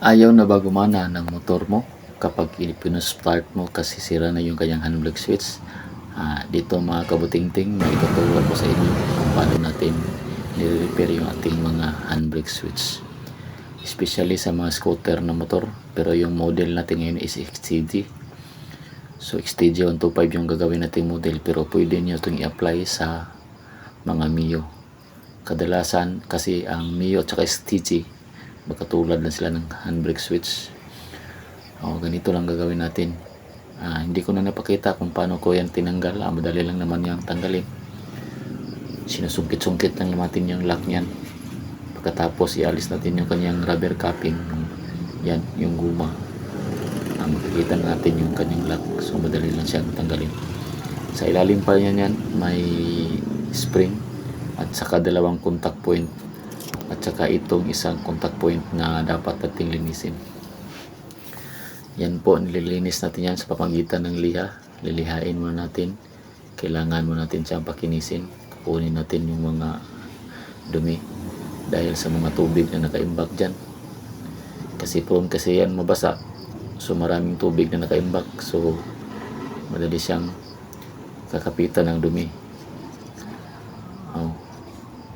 Ayaw na ba gumana ng motor mo kapag pinustart mo kasi sira na yung kanyang handbrake switch? Ah, dito mga kabutingting, may ituturo ko sa inyo kung paano natin nire-repair yung ating mga handbrake switch. Especially sa mga scooter na motor, pero yung model natin ngayon is XTG. So XTG 125 yung gagawin nating model pero pwede nyo itong i-apply sa mga Mio. Kadalasan kasi ang Mio at saka XTG magkatulad na sila ng handbrake switch. O, ganito lang gagawin natin. Ah, hindi ko na napakita kung paano ko yan tinanggal. Ah, madali lang naman yung tanggalin. Sinusungkit-sungkit lang natin yung lock niyan. Pagkatapos ialis natin yung kanyang rubber capping. Yan, yung guma. Ah, makikita natin yung kanyang lock. So madali lang siyang tanggalin. Sa ilalim pa niyan yan, may spring at saka dalawang contact point at saka itong isang contact point na dapat nating linisin. Yan po, nililinis natin yan sa pamagitan ng liha. Lilihain muna natin. Kailangan mo natin siyang pakinisin. Kukunin natin yung mga dumi dahil sa mga tubig na nakaimbak dyan. Kasi prone kasi yan mabasa. So maraming tubig na nakaimbak. So madali siyang kakapitan ng dumi.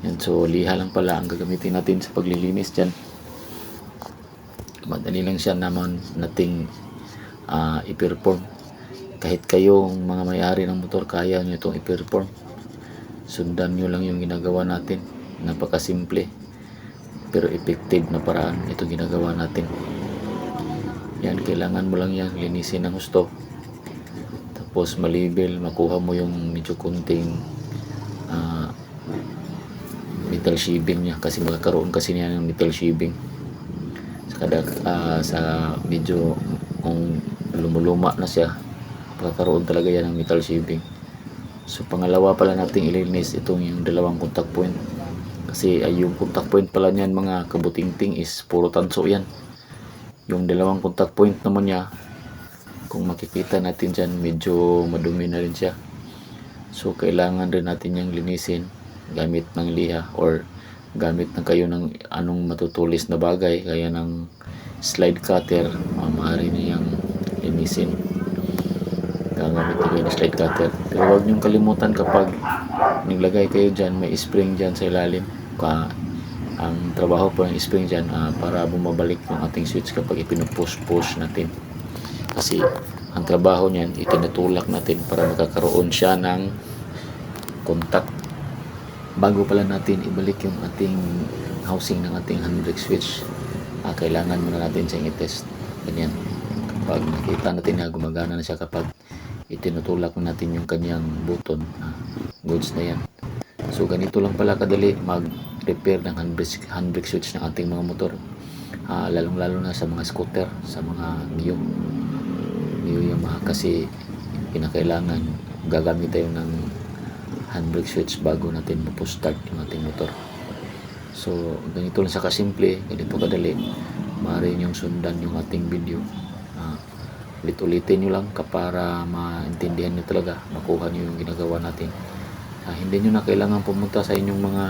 Yan, so liha lang pala ang gagamitin natin sa paglilinis dyan. Madali lang siya naman nating ah, i-perform. Kahit kayong mga may-ari ng motor, kaya nyo itong i-perform. Sundan nyo lang yung ginagawa natin. Napakasimple. Pero effective na paraan ito ginagawa natin. Yan, kailangan mo lang yan linisin ng gusto. Tapos malibel, makuha mo yung medyo kunting metal sheathing niya. Kasi magkakaroon kasi niya ng metal sheathing. Sa kada ah, sa medyo kung lumuluma na siya magkakaroon talaga yan ng metal sheathing. So pangalawa pala nating ilinis itong yung dalawang contact point. Kasi ay yung contact point pala niyan mga kabutingting is puro tanso yan. Yung dalawang contact point naman niya kung makikita natin dyan medyo madumi na rin siya. So kailangan rin natin yung linisin gamit ng liha or gamit na kayo ng anong matutulis na bagay kaya ng slide cutter uh, maaari niyang linisin. Gagamit na kayo ng slide cutter. Pero huwag niyong kalimutan kapag naglagay kayo dyan may spring dyan sa ilalim. Ka ang trabaho po ng spring dyan ah, para bumabalik yung ating switch kapag ipinupush-push natin. Kasi ang trabaho niyan itinutulak natin para magkakaroon siya ng contact bago pala natin ibalik yung ating housing ng ating handbrake switch ah, kailangan muna natin siyang i-test. Ganyan. Kapag nakita natin na gumagana na siya kapag itinutulak na natin yung kanyang button ah, goods na yan. So ganito lang pala kadali mag repair ng handbrake, handbrake switch ng ating mga motor. Ah, lalong lalo na sa mga scooter sa mga Mio Mio Yamaha kasi kinakailangan gagamit tayo ng handbrake switch bago natin mapo-start yung ating motor. So, ganito lang sa kasimple, ganito kadali. Maaari yung sundan yung ating video. Uh, ulit-ulitin nyo lang para maintindihan nyo talaga, makuha nyo yung ginagawa natin. Ah, hindi nyo na kailangan pumunta sa inyong mga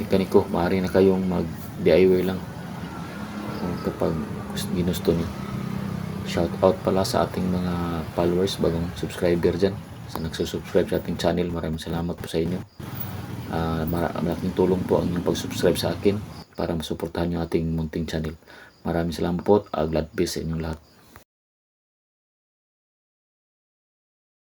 mekaniko. Maaari na kayong mag-DIY lang kung kapag ginusto nyo. Shout out pala sa ating mga followers, bagong subscriber dyan. Sa nagsusubscribe sa ating channel, maraming salamat po sa inyo. Mara- malaking tulong po ang inyong pag-subscribe sa akin para masuportahan yung ating munting channel. Maraming salamat po. Uh, glad peace sa inyong lahat.